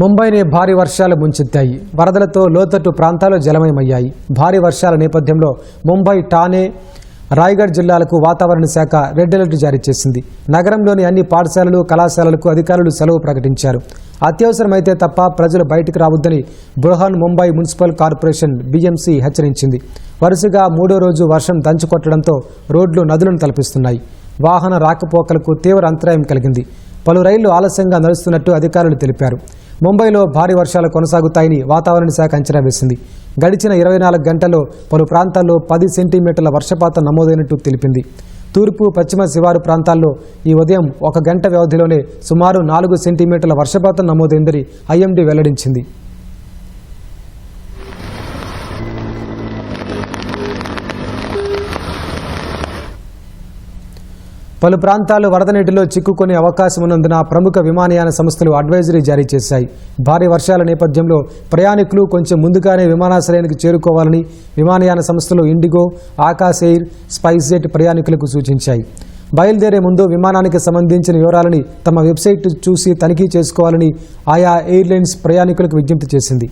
ముంబైని భారీ వర్షాలు ముంచెత్తాయి. వరదలతో లోతట్టు ప్రాంతాలు జలమయమయ్యాయి. భారీ వర్షాల నేపథ్యంలో ముంబై ఠానే రాయ్గఢ్ జిల్లాలకు వాతావరణ శాఖ రెడ్ అలర్ట్ జారీ చేసింది. నగరంలోని అన్ని పాఠశాలలు కళాశాలలకు అధికారులు సెలవు ప్రకటించారు. అత్యవసరమైతే తప్ప ప్రజలు బయటకు రావద్దని Brihan Mumbai municipal corporation BMC హెచ్చరించింది. వరుసగా మూడో రోజు వర్షం దంచుకొట్టడంతో రోడ్లు నదులను తలపిస్తున్నాయి. వాహన రాకపోకలకు తీవ్ర అంతరాయం కలిగింది. పలు రైళ్ళు ఆలస్యంగా నడుస్తున్నట్టు అధికారులు తెలిపారు. ముంబైలో భారీ వర్షాలు కొనసాగుతాయని వాతావరణ శాఖ అంచనా వేసింది. గడిచిన ఇరవై నాలుగు గంటల్లో పలు ప్రాంతాల్లో పది సెంటీమీటర్ల వర్షపాతం నమోదైనట్టు తెలిపింది. తూర్పు పశ్చిమ శివారు ప్రాంతాల్లో ఈ ఉదయం ఒక గంట వ్యవధిలోనే సుమారు నాలుగు సెంటీమీటర్ల వర్షపాతం నమోదైందని ఐఎండీ వెల్లడించింది. పలు ప్రాంతాలు వరద నీటిలో చిక్కుకునే అవకాశం ఉన్నందున ప్రముఖ విమానయాన సంస్థలు అడ్వైజరీ జారీ చేశాయి. భారీ వర్షాల నేపథ్యంలో ప్రయాణికులు కొంచెం ముందుగానే విమానాశ్రయానికి చేరుకోవాలని విమానయాన సంస్థలు ఇండిగో ఆకాశ్ ఎయిర్ స్పైస్ జెట్ ప్రయాణికులకు సూచించాయి. బయలుదేరే ముందు విమానానికి సంబంధించిన వివరాలని తమ వెబ్సైట్ చూసి తనిఖీ చేసుకోవాలని ఆయా ఎయిర్లైన్స్ ప్రయాణికులకు విజ్ఞప్తి చేసింది.